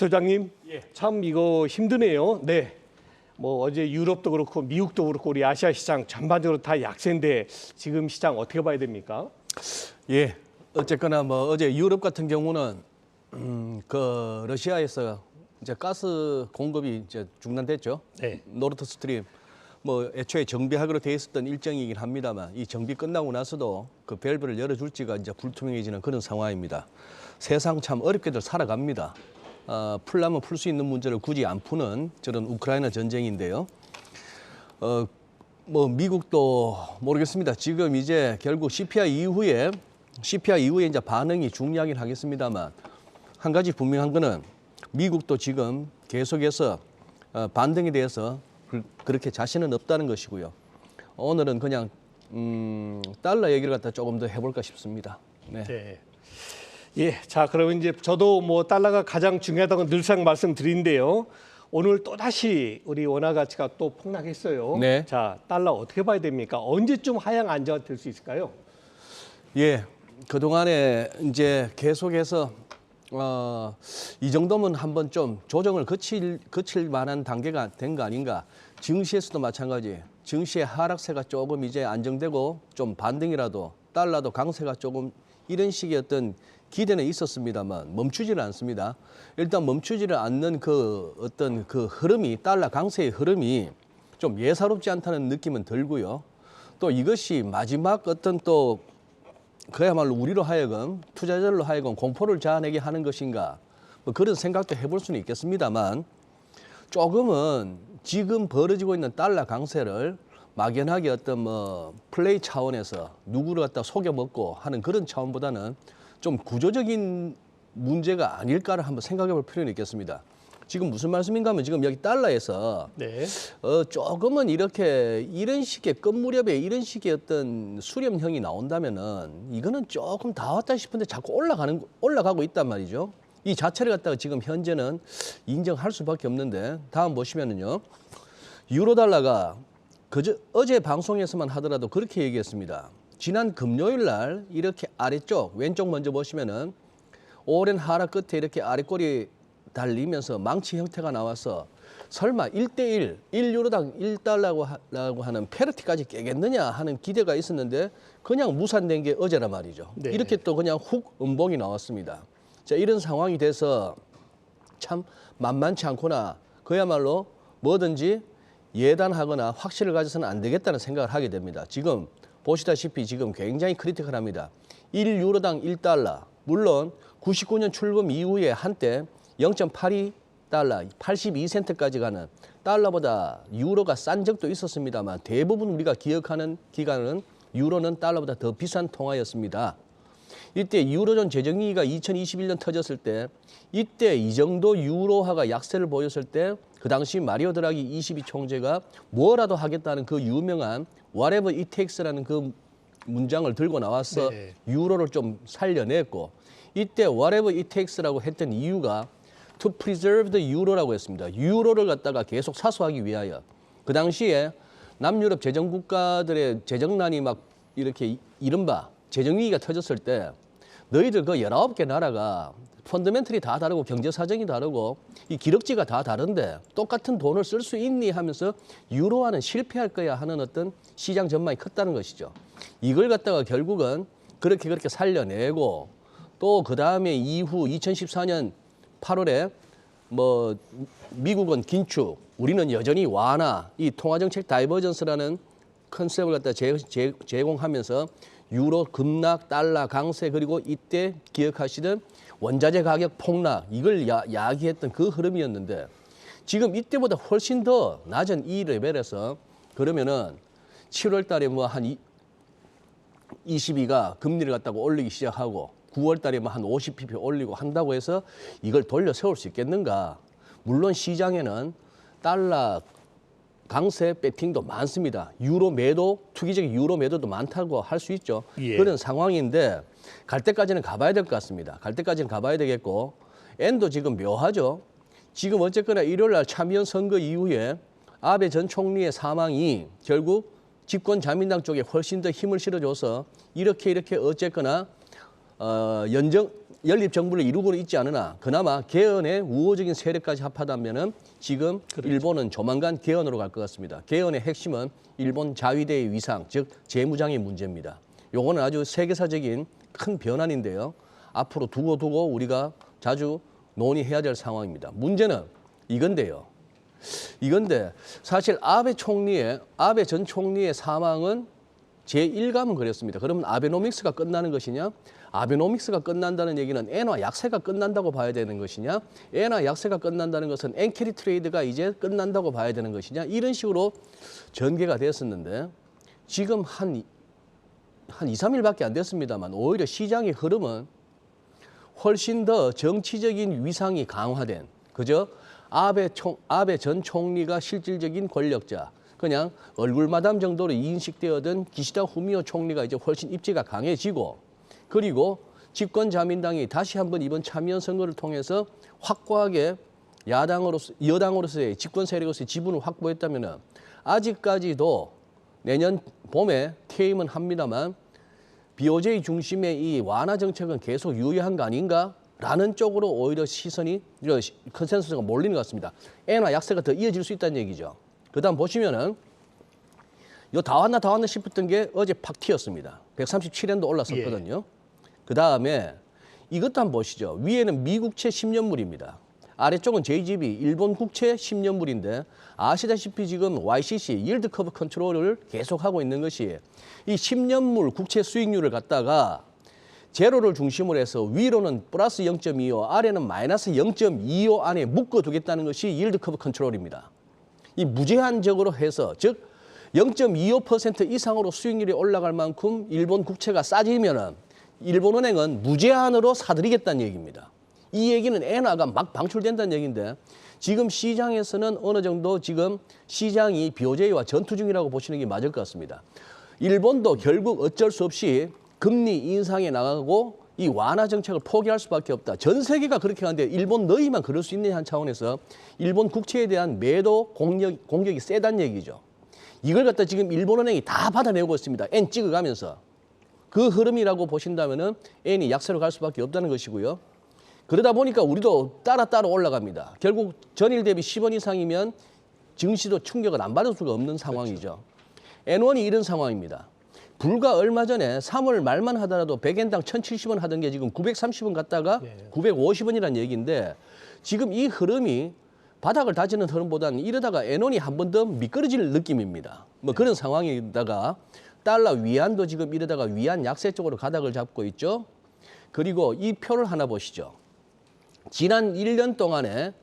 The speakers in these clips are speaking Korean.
소장님, 예. 참 이거 힘드네요. 네. 뭐 어제 유럽도 그렇고 미국도 그렇고 우리 아시아 시장 전반적으로 다 약세인데 지금 시장 어떻게 봐야 됩니까? 예. 어쨌거나 뭐 어제 유럽 같은 경우는 음, 그 러시아에서 이제 가스 공급이 이제 중단됐죠. 네. 노르트 스트림 뭐 애초에 정비하기로 돼 있었던 일정이긴 합니다만 이 정비 끝나고 나서도 그 밸브를 열어줄지가 이제 불투명해지는 그런 상황입니다. 세상 참 어렵게들 살아갑니다. 어, 풀라면 풀 수 있는 문제를 굳이 안 푸는 저런 우크라이나 전쟁인데요. 어, 뭐 미국도 모르겠습니다. 지금 이제 결국 CPI 이후에 CPI 이후에 이제 반응이 중요하긴 하겠습니다만 한 가지 분명한 거는 미국도 지금 계속해서 어, 반등에 대해서 그- 그렇게 자신은 없다는 것이고요. 오늘은 그냥 음, 달러 얘기를 갖다 조금 더 해볼까 싶습니다. 네. 네. 예, 자 그러면 이제 저도 뭐 달러가 가장 중요하다고 늘상 말씀드리는데요. 오늘 또 다시 우리 원화 가치가 또 폭락했어요. 네. 자 달러 어떻게 봐야 됩니까? 언제쯤 하향 안정화 될 수 있을까요? 예, 그 동안에 이제 계속해서 어, 이 정도면 한번 좀 조정을 거칠 거칠 만한 단계가 된 거 아닌가. 증시에서도 마찬가지. 증시의 하락세가 조금 이제 안정되고 좀 반등이라도 달러도 강세가 조금 이런 식의 어떤 기대는 있었습니다만 멈추지는 않습니다. 일단 멈추지를 않는 그 어떤 그 흐름이 달러 강세의 흐름이 좀 예사롭지 않다는 느낌은 들고요. 또 이것이 마지막 어떤 또 그야말로 우리로 하여금 투자자들로 하여금 공포를 자아내게 하는 것인가 뭐 그런 생각도 해볼 수는 있겠습니다만 조금은 지금 벌어지고 있는 달러 강세를 막연하게 어떤 뭐 플레이 차원에서 누구를 갖다 속여 먹고 하는 그런 차원보다는 좀 구조적인 문제가 아닐까를 한번 생각해 볼 필요는 있겠습니다. 지금 무슨 말씀인가 하면 지금 여기 달러에서 네. 어, 조금은 이렇게 이런 식의 끝 무렵에 이런 식의 어떤 수렴형이 나온다면은 이거는 조금 다 왔다 싶은데 자꾸 올라가는 올라가고 있단 말이죠. 이 자체를 갖다가 지금 현재는 인정할 수밖에 없는데 다음 보시면은요. 유로 달러가 그저 어제 방송에서만 하더라도 그렇게 얘기했습니다. 지난 금요일 날 이렇게 아래쪽 왼쪽 먼저 보시면은 오랜 하락 끝에 이렇게 아래꼬리 달리면서 망치 형태가 나와서 설마 1대1, 1유로당 1달러라고 하는 페르티까지 깨겠느냐 하는 기대가 있었는데 그냥 무산된 게 어제란 말이죠. 네. 이렇게 또 그냥 훅 음봉이 나왔습니다. 자, 이런 상황이 돼서 참 만만치 않구나. 그야말로 뭐든지 예단하거나 확신을 가져서는 안 되겠다는 생각을 하게 됩니다. 지금 보시다시피 지금 굉장히 크리티컬합니다. 1유로당 1달러. 물론 99년 출범 이후에 한때 0.82 달러, 82센트까지 가는 달러보다 유로가 싼 적도 있었습니다만 대부분 우리가 기억하는 기간은 유로는 달러보다 더 비싼 통화였습니다. 이때 유로존 재정위기가 2021년 터졌을 때 이때 이 정도 유로화가 약세를 보였을 때 그 당시 마리오 드라기 22 총재가 뭐라도 하겠다는 그 유명한 whatever it takes라는 그 문장을 들고 나와서 네. 유로를 좀 살려냈고 이때 whatever it takes라고 했던 이유가 to preserve the euro라고 했습니다. 유로를 갖다가 계속 사수하기 위하여 그 당시에 남유럽 재정 국가들의 재정난이 막 이렇게 이- 이른바 재정위기가 터졌을 때 너희들 그 19개 나라가 펀더멘털이 다 다르고 경제 사정이 다르고 이 기럭지가 다 다른데 똑같은 돈을 쓸 수 있니 하면서 유로화는 실패할 거야 하는 어떤 시장 전망이 컸다는 것이죠. 이걸 갖다가 결국은 그렇게 그렇게 살려내고 또 그 다음에 이후 2014년 8월에 뭐 미국은 긴축, 우리는 여전히 완화, 이 통화정책 다이버전스라는 컨셉을 갖다 제, 제, 제공하면서 유로 급락, 달러 강세 그리고 이때 기억하시던 원자재 가격 폭락 이걸 야, 야기했던 그 흐름이었는데 지금 이때보다 훨씬 더 낮은 이 레벨에서 그러면은 7월 달에 뭐 한 22가 금리를 갖다가 올리기 시작하고 9월 달에 뭐 한 50pp 올리고 한다고 해서 이걸 돌려 세울 수 있겠는가? 물론 시장에는 달러 강세 배팅도 많습니다. 유로 매도, 투기적인 유로 매도도 많다고 할 수 있죠. 예. 그런 상황인데 갈 때까지는 가봐야 될 것 같습니다. 갈 때까지는 가봐야 되겠고 엔도 지금 묘하죠. 지금 어쨌거나 일요일 날 참의원 선거 이후에 아베 전 총리의 사망이 결국 집권 자민당 쪽에 훨씬 더 힘을 실어줘서 이렇게 이렇게 어쨌거나 어, 연정 연립 정부를 이루고는 있지 않으나 그나마 개헌의 우호적인 세력까지 합하다면은 지금 일본은 조만간 개헌으로 갈 것 같습니다. 개헌의 핵심은 일본 자위대의 위상, 즉 재무장의 문제입니다. 요거는 아주 세계사적인 큰 변환인데요. 앞으로 두고 두고 우리가 자주 논의해야 될 상황입니다. 문제는 이건데요. 이건데 사실 아베 총리의 아베 전 총리의 사망은 제 1감은 그랬습니다. 그러면 아베노믹스가 끝나는 것이냐? 아베노믹스가 끝난다는 얘기는 엔화 약세가 끝난다고 봐야 되는 것이냐? 엔화 약세가 끝난다는 것은 엔캐리 트레이드가 이제 끝난다고 봐야 되는 것이냐? 이런 식으로 전개가 됐었는데 지금 한, 한 2, 3일밖에 안 됐습니다만 오히려 시장의 흐름은 훨씬 더 정치적인 위상이 강화된 그저 아베 총 아베 전 총리가 실질적인 권력자 그냥 얼굴마담 정도로 인식되어던 기시다 후미오 총리가 이제 훨씬 입지가 강해지고 그리고 집권 자민당이 다시 한번 이번 참여연 선거를 통해서 확고하게 야당으로서 여당으로서의 집권 세력으로서의 지분을 확보했다면은 아직까지도 내년 봄에 퇴임은 합니다만 BOJ 중심의 이 완화 정책은 계속 유효한 거 아닌가 라는 쪽으로 오히려 시선이 컨센서스가 몰리는 것 같습니다. 엔화 약세가 더 이어질 수 있다는 얘기죠. 그 다음 보시면은 요 다 왔나 다 왔나 싶었던 게 어제 팍 튀었습니다. 137엔도 올랐었거든요. 그 다음에 이것도 한번 보시죠. 위에는 미국채 10년물입니다. 아래쪽은 JGB 일본 국채 10년물인데 아시다시피 지금 YCC 일드 커브 컨트롤을 계속하고 있는 것이 이 10년물 국채 수익률을 갖다가 제로를 중심으로 해서 위로는 플러스 0.25, 아래는 마이너스 0.25 안에 묶어두겠다는 것이 일드 커브 컨트롤입니다. 이 무제한적으로 해서 즉 0.25% 이상으로 수익률이 올라갈 만큼 일본 국채가 싸지면은 일본은행은 무제한으로 사들이겠다는 얘기입니다. 이 얘기는 엔화가 막 방출된다는 얘기인데 지금 시장에서는 어느 정도 지금 시장이 BOJ와 전투 중이라고 보시는 게 맞을 것 같습니다. 일본도 결국 어쩔 수 없이 금리 인상에 나가고 이 완화 정책을 포기할 수밖에 없다. 전 세계가 그렇게 하는데 일본 너희만 그럴 수 있는 한 차원에서 일본 국채에 대한 매도 공격, 공격이 세다는 얘기죠. 이걸 갖다 지금 일본은행이 다 받아내고 있습니다. 엔 찍어가면서. 그 흐름이라고 보신다면은 엔이 약세로 갈 수밖에 없다는 것이고요. 그러다 보니까 우리도 따라 따라 올라갑니다. 결국 전일 대비 10원 이상이면 증시도 충격을 안 받을 수가 없는 상황이죠. N1이 이런 상황입니다. 불과 얼마 전에 3월 말만 하더라도 100엔당 1,070원 하던 게 지금 930원 갔다가 950원이라는 얘기인데 지금 이 흐름이 바닥을 다지는 흐름보다는 이러다가 N1이 한 번 더 미끄러질 느낌입니다. 뭐 그런 상황에다가 달러 위안도 지금 이러다가 위안 약세 쪽으로 가닥을 잡고 있죠. 그리고 이 표를 하나 보시죠. 지난 1년 동안에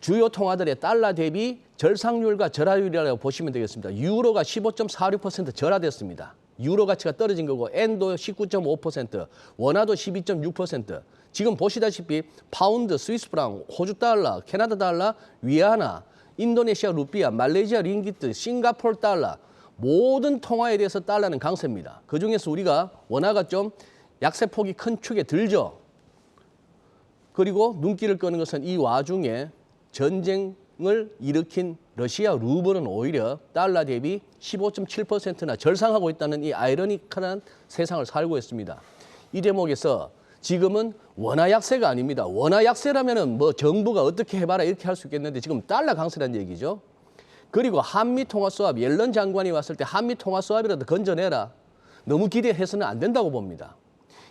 주요 통화들의 달러 대비 절상률과 절하율이라고 보시면 되겠습니다. 유로가 15.46% 절하됐습니다. 유로 가치가 떨어진 거고 엔도 19.5%, 원화도 12.6%. 지금 보시다시피 파운드, 스위스 프랑, 호주 달러, 캐나다 달러, 위안화, 인도네시아 루피아, 말레이시아 링기트, 싱가포르 달러 모든 통화에 대해서 달러는 강세입니다. 그 중에서 우리가 원화가 좀 약세 폭이 큰 축에 들죠. 그리고 눈길을 끄는 것은 이 와중에 전쟁 을 일으킨 러시아 루블은 오히려 달러 대비 15.7%나 절상하고 있다는 이 아이러니컬한 세상을 살고 있습니다. 이 대목에서 지금은 원화 약세가 아닙니다. 원화 약세라면은 뭐 정부가 어떻게 해봐라 이렇게 할 수 있겠는데 지금 달러 강세라는 얘기죠. 그리고 한미 통화 수합 옐런 장관이 왔을 때 한미 통화 수합이라도 건져내라. 너무 기대해서는 안 된다고 봅니다.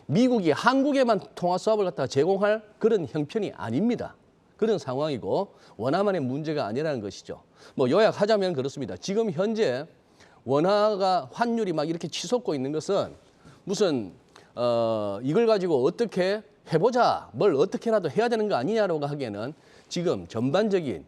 미국이 한국에만 통화 수합을 갖다가 제공할 그런 형편이 아닙니다. 그런 상황이고 원화만의 문제가 아니라는 것이죠. 뭐 요약하자면 그렇습니다. 지금 현재 원화가 환율이 막 이렇게 치솟고 있는 것은 무슨 어 이걸 가지고 어떻게 해보자, 뭘 어떻게라도 해야 되는 거 아니냐라고 하기에는 지금 전반적인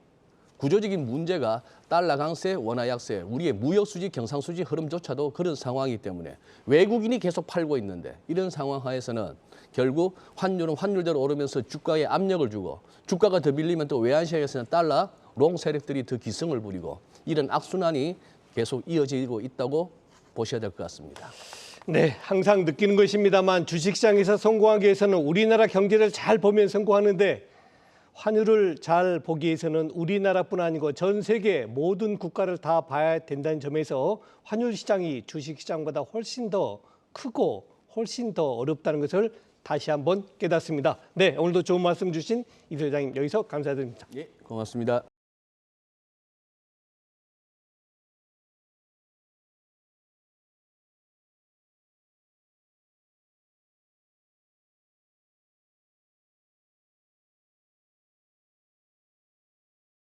구조적인 문제가 달러 강세, 원화 약세, 우리의 무역 수지, 경상 수지 흐름조차도 그런 상황이기 때문에 외국인이 계속 팔고 있는데 이런 상황 하에서는 결국 환율은 환율대로 오르면서 주가에 압력을 주고 주가가 더 밀리면 또 외환시장에서는 달러 롱 세력들이 더 기승을 부리고 이런 악순환이 계속 이어지고 있다고 보셔야 될 것 같습니다. 네, 항상 느끼는 것입니다만 주식시장에서 성공하기 위해서는 우리나라 경제를 잘 보면 성공하는데 환율을 잘 보기 위해서는 우리나라뿐 아니고 전 세계 모든 국가를 다 봐야 된다는 점에서 환율 시장이 주식 시장보다 훨씬 더 크고 훨씬 더 어렵다는 것을 다시 한번 깨닫습니다. 네, 오늘도 좋은 말씀 주신 이 소장님 여기서 감사드립니다. 예, 고맙습니다.